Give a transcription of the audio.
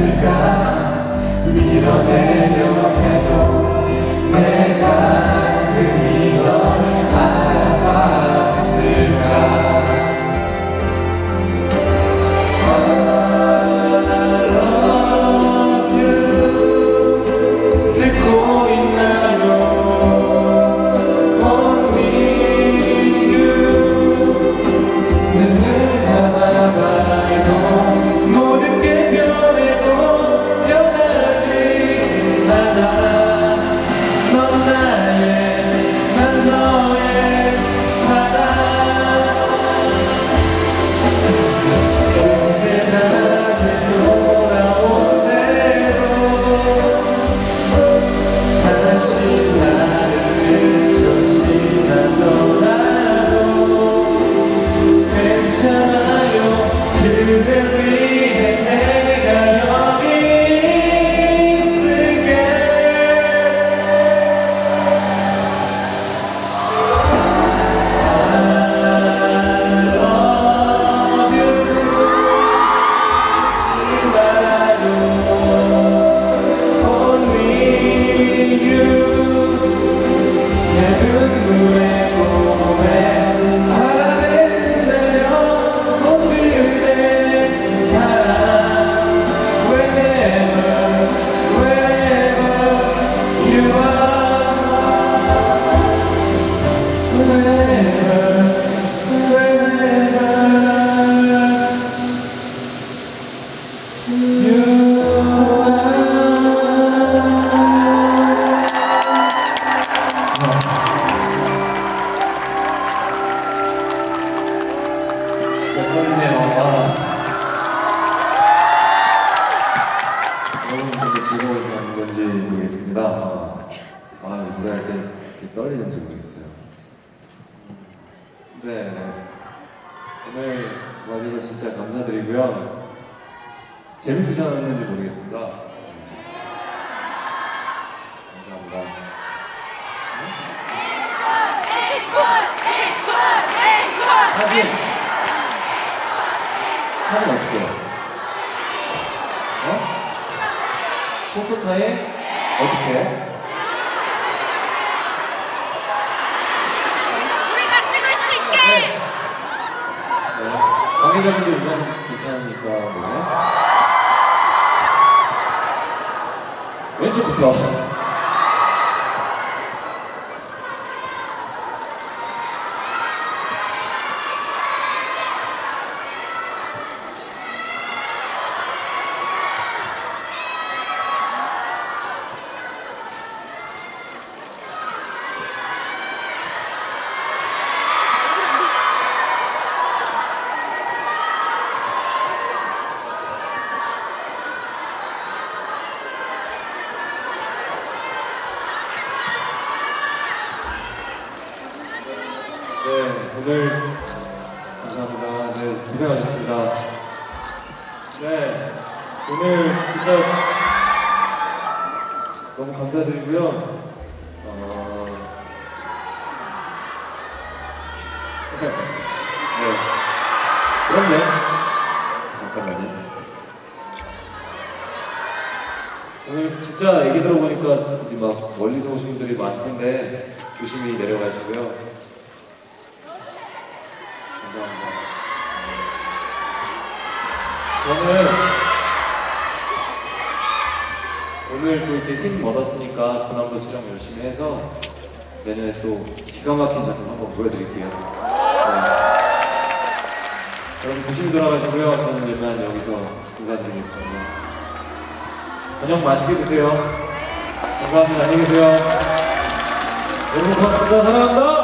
사랑했을까? 밀어내려 해도 내가 노래할 때 이렇게 떨리는지 모르겠어요. 네, 오늘 와주셔서 진짜 감사드리고요. 재밌으셨는지 모르겠습니다. 감사합니다. 사진 사진 어떻게 해요? 어? 포토타임 어떻게 해? 우리가 찍을 수 있게 네. 관계자분들 이건 괜찮으니까 네. 왼쪽부터 네, 오늘 감사합니다. 네, 고생하셨습니다. 네, 오늘 진짜 너무 감사드리고요. 어... 네, 그럼요. 잠깐만요. 오늘 진짜 얘기 들어보니까 막 멀리서 오신 분들이 많던데 조심히 내려가시고요. 감사합니다. 저는 오늘 또 이렇게 힘 얻었으니까 부담도 촬영 열심히 해서 내년에 또 기가 막힌 작품 한번 보여드릴게요. 네. 여러분 조심히 돌아가시고요. 저는 일단 여기서 인사드리겠습니다. 저녁 맛있게 드세요. 감사합니다. 안녕히 계세요. 여러분 고맙습니다. 사랑합니다.